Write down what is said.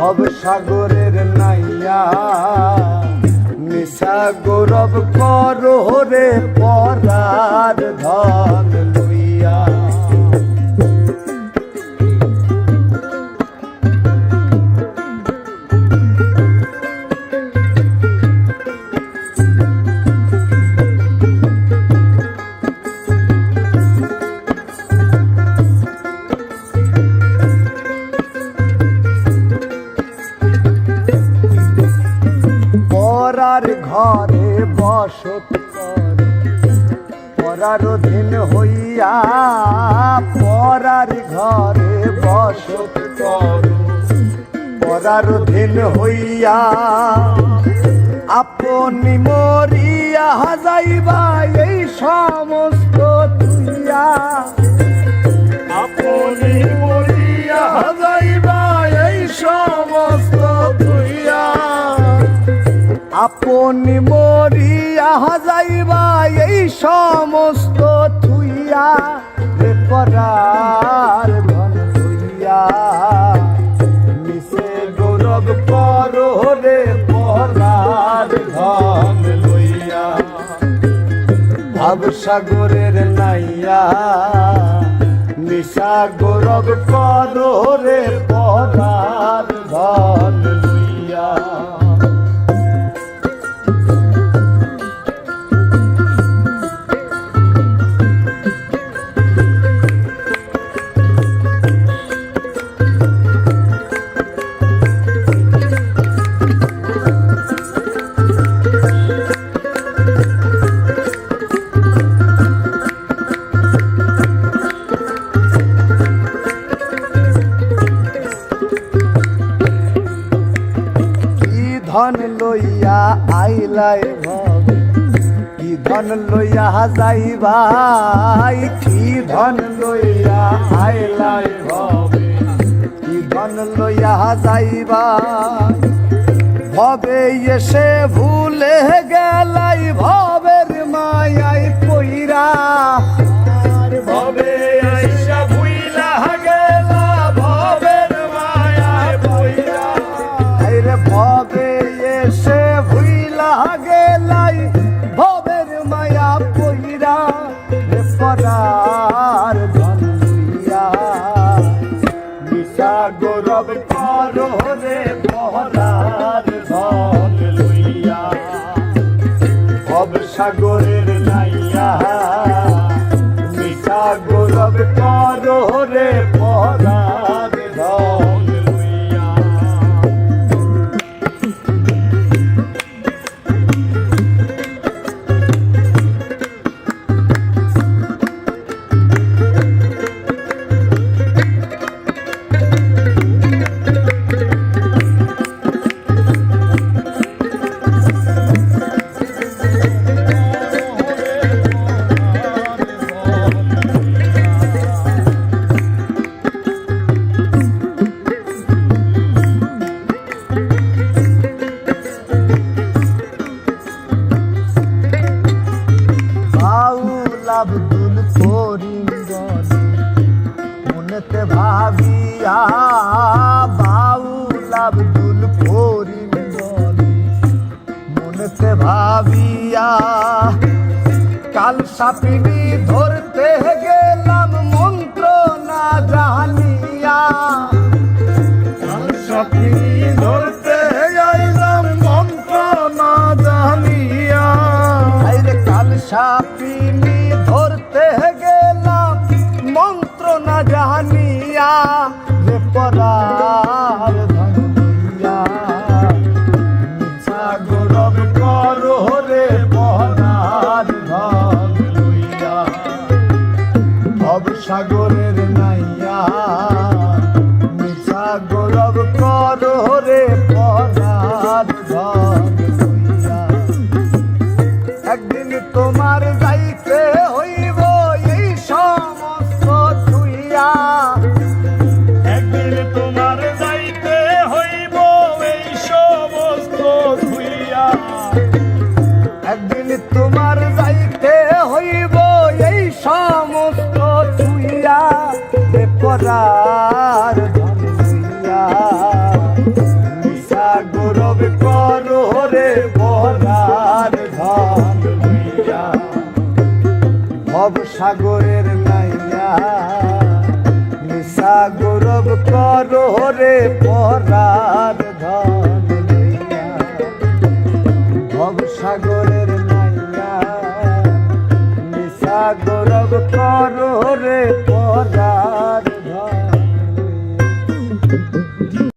ভব সাগরের নাইয়া। মিশা গৌরব কর রে পরার ধন। পরার ঘরে বসত পরার অধীন হইয়া পরার ঘরে বসত পরার অধীন হইয়া আপনি মরিয়া যাইবা এই সমস্ত তুইয়া আপনি মরিয়া যাইবা এই সমস্ত থুইয়া, রে পরার ধন থুইয়া মিশে গৌরব করো রে পরার ধন লইয়া। ভাব সাগরের নাইয়া নিশা গৌরব করো রে পরার ধন আইলাই ভবে, কি ধন লইয়া যাইবাই কি ধন লইয়া আইলাই ভবে, কি ধন লইয়া যাইবা ভবে এসে ভুলে গেলাই, ভবের মায়াই পইরা করো রে ধন লইয়া ভব সাগরের নাইয়া মিঠা গৌরব করো রে পরার আব্দুল করিম মনেতে ভাবিয়া বাউল আব্দুল করিম মনেতে ভাবিয়া কাল সাপিনি পথে গেলাম মন্ত্র না জানিয়া যে পরার ধনিয়া সাগরব করো রে পরার সাগরের নাইয়া সাগরব করো তার মিশা গৌরব করো রে বলার ধন ভব সাগরের নাইয়া মিশা গৌরব করো রে পরার ধন ভব সাগরের নাইয়া মিশা গৌরব করো